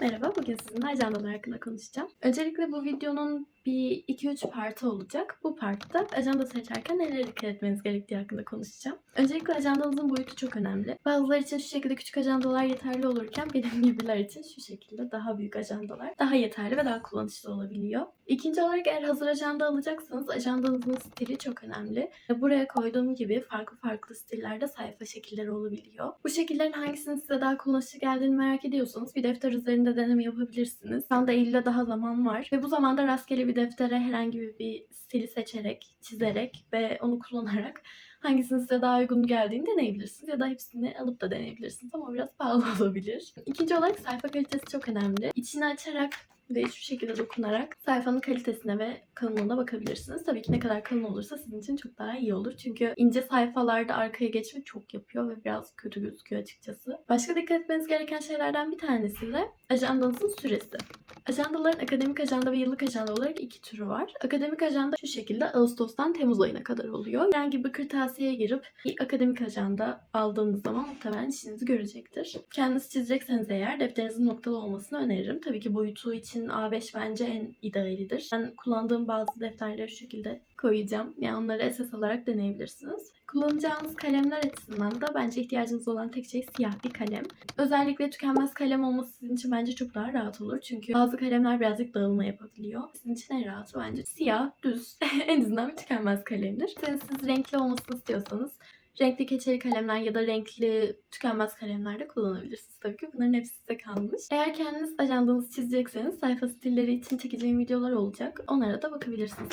Merhaba, bugün sizinle ajandalar hakkında konuşacağım. Öncelikle bu videonun bir 2-3 partı olacak. Bu partta ajanda seçerken nelere dikkat etmeniz gerektiği hakkında konuşacağım. Öncelikle ajandanızın boyutu çok önemli. Bazıları için şu şekilde küçük ajandalar yeterli olurken benim gibiler için şu şekilde daha büyük ajandalar daha yeterli ve daha kullanışlı olabiliyor. İkinci olarak eğer hazır ajanda alacaksanız ajandanızın stili çok önemli. Buraya koyduğum gibi farklı farklı stillerde sayfa şekilleri olabiliyor. Bu şekillerin hangisinin size daha kullanışlı geldiğini merak ediyorsanız bir defter üzerinde deneme yapabilirsiniz. Şu anda Eylül'de daha zaman var ve bu zamanda rastgele bir deftere herhangi bir stili seçerek, çizerek ve onu kullanarak hangisinin size daha uygun geldiğini deneyebilirsiniz ya da hepsini alıp da deneyebilirsiniz ama biraz pahalı olabilir. İkinci olarak sayfa kalitesi çok önemli. İçini açarak ve şu şekilde dokunarak sayfanın kalitesine ve kalınlığına bakabilirsiniz. Tabii ki ne kadar kalın olursa sizin için çok daha iyi olur. Çünkü ince sayfalarda arkaya geçme çok yapıyor ve biraz kötü gözüküyor açıkçası. Başka dikkat etmeniz gereken şeylerden bir tanesi de ajandanızın süresi. Ajandaların akademik ajanda ve yıllık ajanda olarak iki türü var. Akademik ajanda şu şekilde Ağustos'tan Temmuz ayına kadar oluyor. Herhangi bir kırtasiyeye girip bir akademik ajanda aldığınız zaman muhtemelen işinizi görecektir. Kendiniz çizecekseniz eğer defterinizin noktalı olmasını öneririm. Tabii ki boyutu için A5 bence en idealidir. Ben kullandığım bazı defterleri şu şekilde koyacağım. Yani onları esas alarak deneyebilirsiniz. Kullanacağınız kalemler açısından da bence ihtiyacınız olan tek şey siyah bir kalem. Özellikle tükenmez kalem olması sizin için bence çok daha rahat olur. Çünkü bazı kalemler birazcık dağılma yapabiliyor. Sizin için en rahatı bence siyah, düz, en azından bir tükenmez kalemdir. Siz, siz renkli olmasını istiyorsanız renkli keçeli kalemler ya da renkli tükenmez kalemler de kullanabilirsiniz tabii ki. Bunların hepsi size kalmış. Eğer kendiniz ajandanızı çizecekseniz sayfa stilleri için çekeceğim videolar olacak. Onlara da bakabilirsiniz.